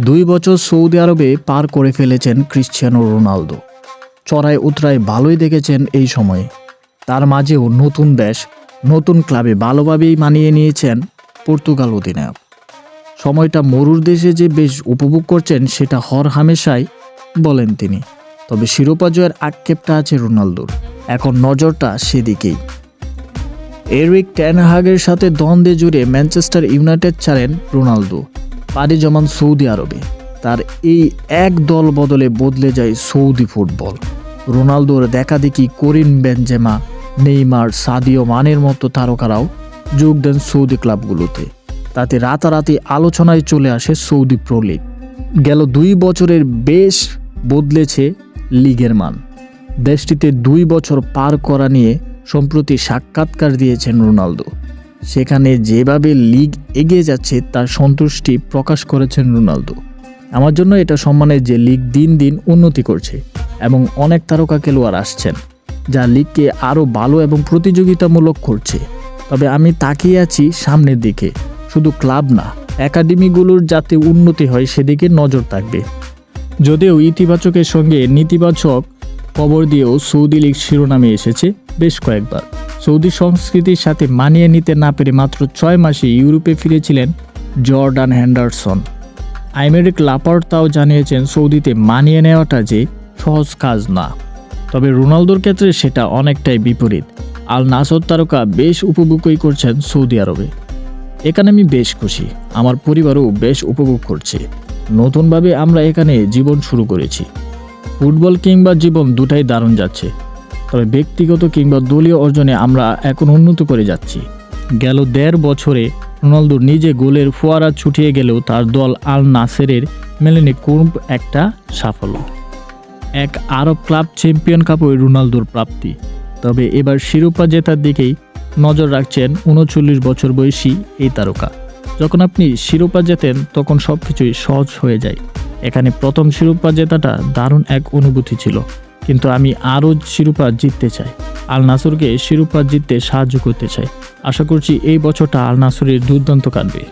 দুই বছর সৌদি আরবে পার করে ফেলেছেন ক্রিশ্চিয়ানো রোনালদো। চড়াই উতরায় ভালোই দেখেছেন এই সময়ে। তার মাঝেও নতুন দেশ, নতুন ক্লাবে ভালোভাবেই মানিয়ে নিয়েছেন পর্তুগাল অধিনায়ক। সময়টা মরুর দেশে যে বেশ উপভোগ করছেন সেটা হর হামেশাই বলেন তিনি। তবে শিরোপা জয়ের আক্ষেপটা আছে রোনালদোর। এখন নজরটা সেদিকেই। এরিক ট্যানহাগের সাথে দ্বন্দ্বে জুড়ে ম্যানচেস্টার ইউনাইটেড ছাড়েন রোনালদো। পাড়ি জমান সৌদি আরবে। তার এই এক দল বদলে বদলে যায় সৌদি ফুটবল। রোনালদোর দেখাদেখি করিন বেনজেমা, নেইমার, সাদিও মানের মতো তারকারাও যোগ দেন সৌদি ক্লাবগুলোতে। তাতে রাতারাতি আলোচনায় চলে আসে সৌদি প্রো লিগ। গেল দুই বছরের বেশ বদলেছে লিগের মান। দেশটিতে দুই বছর পার করা নিয়ে সম্প্রতি সাক্ষাৎকার দিয়েছেন রোনালদো। সেখানে যেভাবে লিগ এগিয়ে যাচ্ছে, তার সন্তুষ্টি প্রকাশ করেছেন রোনালদো। আমার জন্য এটা সম্মানের যে লিগ দিন দিন উন্নতি করছে এবং অনেক তারকা খেলোয়াড় আসছেন, যা লিগকে আরও ভালো এবং প্রতিযোগিতামূলক করছে। তবে আমি তাকিয়ে আছি সামনের দিকে, শুধু ক্লাব না, একাডেমিগুলোর যাতে উন্নতি হয় সেদিকে নজর থাকবে। যদিও ইতিবাচকের সঙ্গে নেতিবাচক খবর দিয়েও সৌদি লীগ শিরোনামে এসেছে বেশ কয়েকবার। সৌদি সংস্কৃতির সাথে মানিয়ে নিতে না পেরে মাত্র ছয় মাসে ইউরোপে ফিরেছিলেন জর্ডান হ্যান্ডারসন। আইমেরিক লাপার্তাও জানিয়েছেন সৌদিতে মানিয়ে নেওয়াটা যে সহজ কাজ না। তবে রোনালদোর ক্ষেত্রে সেটা অনেকটাই বিপরীত। আল নাসর তারকা বেশ উপভোগই করছেন সৌদি আরবে। এখানে আমি বেশ খুশি, আমার পরিবারও বেশ উপভোগ করছে। নতুনভাবে আমরা এখানে জীবন শুরু করেছি। ফুটবল কিংবা জীবন দুটাই দারুণ যাচ্ছে। তবে ব্যক্তিগত কিংবা দলীয় অর্জনে আমরা এখন উন্নত করে যাচ্ছি। গেল দেড় বছরে রোনালদো নিজে গোলের ফোয়ারা ছুটিয়ে গেলেও তার দল আল নাসেরের মেলেনি কোন একটা সাফল্য। এক আরব ক্লাব চ্যাম্পিয়ন কাপই রোনালদোর প্রাপ্তি। তবে এবার শিরোপা জেতার দিকেই নজর রাখছেন উনচল্লিশ বছর বয়সী এই তারকা। যখন আপনি শিরোপা জেতেন, তখন সব কিছুই সহজ হয়ে যায়। এখানে প্রথম শিরোপা জেতাটা দারুণ এক অনুভূতি ছিল। কিন্তু আমি আরও শিরোপা জিততে চাই। আল নাসুরকে শিরোপা জিততে সাহায্য করতে চাই। আশা করছি এই বছরটা আল নাসুরের দুর্দান্ত কাটবে।